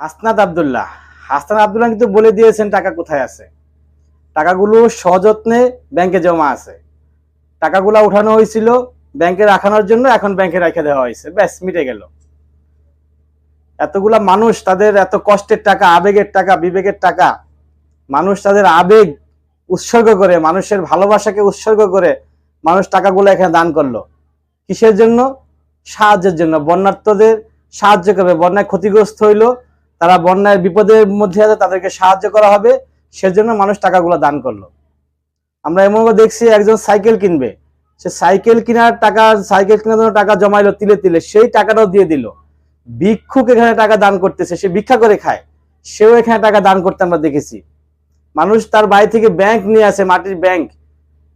হাসনাত আবদুল্লাহ। হাসনাত আবদুল্লাহ কিন্তু বলে দিয়েছেন টাকা কোথায় আছে। টাকাগুলো সযত্নে ব্যাংকে জমা আছে। টাকাগুলো উঠানো হয়েছিল ব্যাংকে রাখানোর জন্য, এখন ব্যাংকে রেখে দেওয়া হয়েছে। ব্যাস, মিটে গেল। এতগুলা মানুষ তাদের এত কষ্টের টাকা, আবেগের টাকা, বিবেকের টাকা, মানুষ তাদের আবেগ উৎসর্গ করে, মানুষের ভালোবাসাকে উৎসর্গ করে মানুষ টাকাগুলো এখানে দান করল। কিসের জন্য? সাহায্যের জন্য। বন্যার্থদের সাহায্য করবে। বন্যায় ক্ষতিগ্রস্ত হইল তারা বন্যায় বিপদের মধ্যে আছে, তাদেরকে সাহায্য করা হবে। সেজন্য মানুষ টাকাগুলো দান করল। আমরা এমন দেখছি একজন সাইকেল কিনবে। সে সাইকেল কেনার টাকা, সাইকেল কেনার জন্য টাকা জমাইলো তিলে তিলে, সেই টাকাটাও দিয়ে দিল। ভিক্ষুক এখানে টাকা দান করতেছে, সে ভিক্ষা করে খায়। সেও এখানে টাকা দান করতে আমরা দেখেছি। মানুষ তার বাড়ি থেকে ব্যাংক নিয়ে আসে, মাটির ব্যাংক।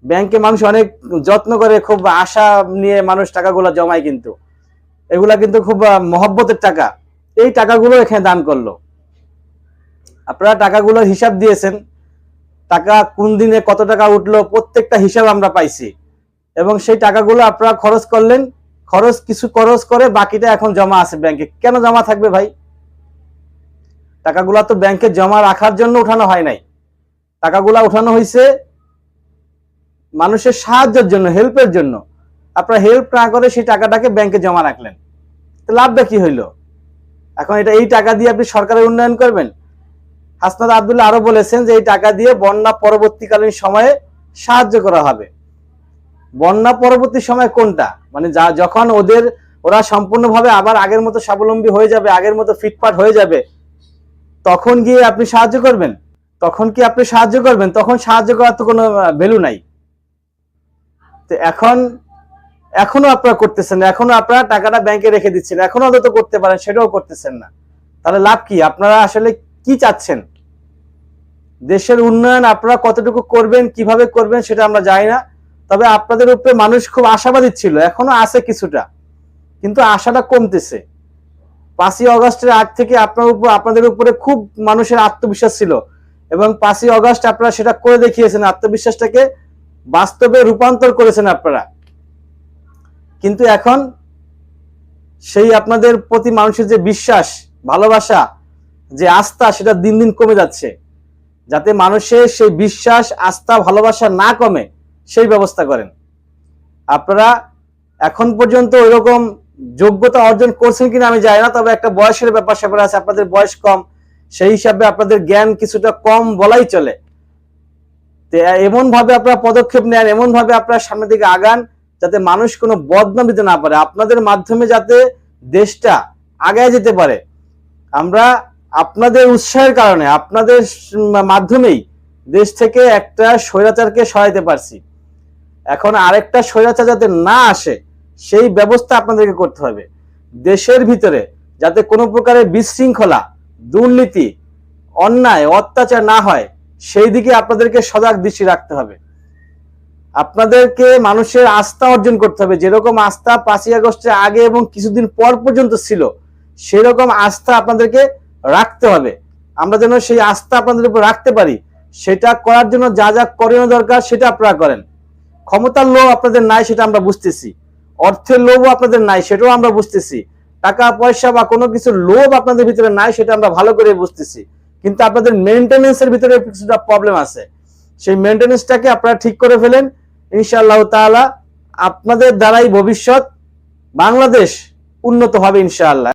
ব্যাংকে মানুষ অনেক যত্ন করে, খুব আশা নিয়ে মানুষ টাকাগুলো জমায় কিন্তু। এগুলা কিন্তু খুব মহব্বতের টাকা। এই টাকাগুলো এখানে দান করল। আপনারা টাকাগুলোর হিসাব দিয়েছেন। টাকা কোন দিনে কত টাকা উঠল, প্রত্যেকটা হিসাব আমরা পাইছি। এবং সেই টাকাগুলো আপনারা খরচ করলেন। খরচ কিছু খরচ করে বাকিটা এখন জমা আছে ব্যাংকে। কেন জমা থাকবে ভাই? টাকাগুলো তো ব্যাংকে জমা রাখার জন্য উঠানো হয় নাই। টাকাগুলো উঠানো হয়েছে মানুষের সাহায্যের জন্য হেল্পের জন্য। আপনারা হেল্প না করে সেই টাকাটাকে ব্যাংকে জমা রাখলেন। লাভটা কি হইল? এখন এটা এই টাকা দিয়ে আপনি সরকারের উন্নয়ন করবেন? হাসনাত আবদুল্লাহ আরও বলেছেন যে এই টাকা দিয়ে বন্যা পরবর্তীকালীন সময়ে সাহায্য করা হবে। বন্যা পরবর্তী সময় কোনটা? মানে যা, যখন ওদের, ওরা সম্পূর্ণভাবে আবার আগের মতো স্বাবলম্বী হয়ে যাবে, আগের মতো ফিটফাট হয়ে যাবে, তখন গিয়ে আপনি সাহায্য করবেন? তখন কি আপনি সাহায্য করবেন? তখন সাহায্য করার তো কোনো ভ্যালু নাই। তো এখন এখনও আপনারা করতেছেন না, এখনও আপনারা টাকাটা ব্যাংকে রেখে দিচ্ছেন, এখনও অন্তত করতে পারেন, সেটাও করতেছেন না। তাহলে লাভ কি? আপনারা আসলে কি চাচ্ছেন? দেশের উন্নয়ন আপনারা কতটুকু করবেন, কীভাবে করবেন সেটা আমরা জানি না, তবে আপনাদের উপরে মানুষ খুব আশাবাদী ছিল, এখনও আছে কিছুটা, কিন্তু আশাটা কমতেছে। পাঁচই অগস্টের আগ থেকে আপনার উপর, আপনাদের উপরে খুব মানুষের আত্মবিশ্বাস ছিল, এবং পাঁচই অগস্ট আপনারা সেটা করে দেখিয়েছেন, আত্মবিশ্বাসটাকে বাস্তবে রূপান্তর করেছেন আপনারা। কিন্তু এখন সেই আপনাদের প্রতি মানুষের যে বিশ্বাস, ভালোবাসা, যে আস্থা, সেটা দিন দিন কমে যাচ্ছে। যাতে মানুষের সেই বিশ্বাস, আস্থা, ভালোবাসা না কমে, সেই ব্যবস্থা করেন। আপনারা এখন পর্যন্ত ওইরকম যোগ্যতা অর্জন করছেন কিনা আমি জানি না, তবে একটা বয়সের ব্যাপার স্যাপার আছে, আপনাদের বয়স কম, সেই হিসাবে আপনাদের জ্ঞান কিছুটা কম বলাই চলে। তো এমন ভাবে আপনারা পদক্ষেপ নেন এমন ভাবে আপনারা সামনের দিকে আগান যাতে মানুষ কোনো বদনাম দিতে না পারে। আপনাদের মাধ্যমে যাতে দেশটা আগায় যেতে পারে। আমরা আপনাদের উৎসাহের কারণে, আপনাদের মাধ্যমেই দেশ থেকে একটা স্বৈরাচারকে সরাইতে পারছি। এখন আরেকটা স্বৈরাচার যাতে না আসে, সেই ব্যবস্থা আপনাদেরকে করতে হবে। দেশের ভিতরে যাতে কোনো প্রকারের বিশৃঙ্খলা, দুর্নীতি, অন্যায়, অত্যাচার না হয়, সেই দিকে আপনাদেরকে সজাগ দৃষ্টি রাখতে হবে। আপনাদেরকে মানুষের আস্থা অর্জন করতে হবে। যেরকম আস্থা পাঁচই আগস্টের আগে এবং কিছুদিন পর পর্যন্ত ছিল, সেরকম আস্থা আপনাদেরকে রাখতে হবে। আমরা যেন সেই আস্থা আপনাদের উপর রাখতে পারি। সেটা করার জন্য যা যা করণীয় দরকার সেটা আপনারা করেন। ক্ষমতার লোভ আপনাদের নাই সেটা আমরা বুঝতেছি। অর্থের লোভও আপনাদের নাই সেটাও আমরা বুঝতেছি। টাকা, পয়সা বা কোনো কিছু লোভ আপনাদের ভিতরে নাই সেটা আমরা ভালো করে বুঝতেছি। কিন্তু আপনাদের মেনটেনেন্সের ভিতরে কিছুটা প্রবলেম আছে। সেই মেনটেনেন্সটাকে আপনারা ঠিক করে ফেলেন। ইনশাআল্লাহ তাআলা আপনাদের দ্বারাই ভবিষ্যৎ বাংলাদেশ উন্নত হবে ইনশাআল্লাহ।